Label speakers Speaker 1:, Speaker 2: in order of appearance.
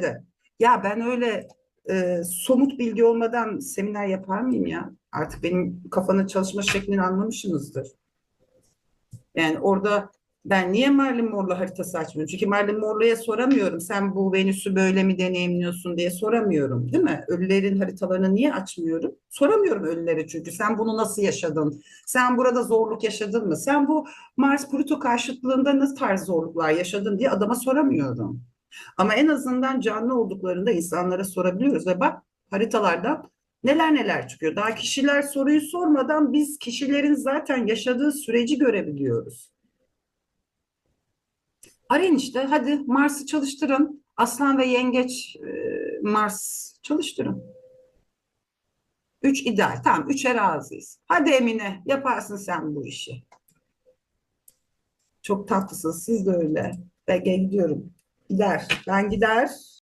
Speaker 1: de. Ya ben öyle e, somut bilgi olmadan seminer yapar mıyım ya? Artık benim kafanın çalışma şeklini anlamışsınızdır. Yani orada ben niye Marilyn Monroe haritası açmıyorum? Çünkü Marilyn Monroe'ya soramıyorum. Sen bu Venüs'ü böyle mi deneyimliyorsun diye soramıyorum, değil mi? Ölülerin haritalarını niye açmıyorum? Soramıyorum ölülere çünkü. Sen bunu nasıl yaşadın? Sen burada zorluk yaşadın mı? Sen bu Mars-Plüto karşıtlığında ne tarz zorluklar yaşadın diye adama soramıyorum. Ama en azından canlı olduklarında insanlara sorabiliyoruz ve bak haritalardan neler neler çıkıyor. Daha kişiler soruyu sormadan biz kişilerin zaten yaşadığı süreci görebiliyoruz. Arayın işte hadi Mars'ı çalıştırın. Aslan ve Yengeç e, Mars çalıştırın. Üç ideal. Tamam üçe razıyız. Hadi Emine yaparsın sen bu işi. Çok tatlısınız. Siz de öyle. Ben gidiyorum. Gider. Ben gider.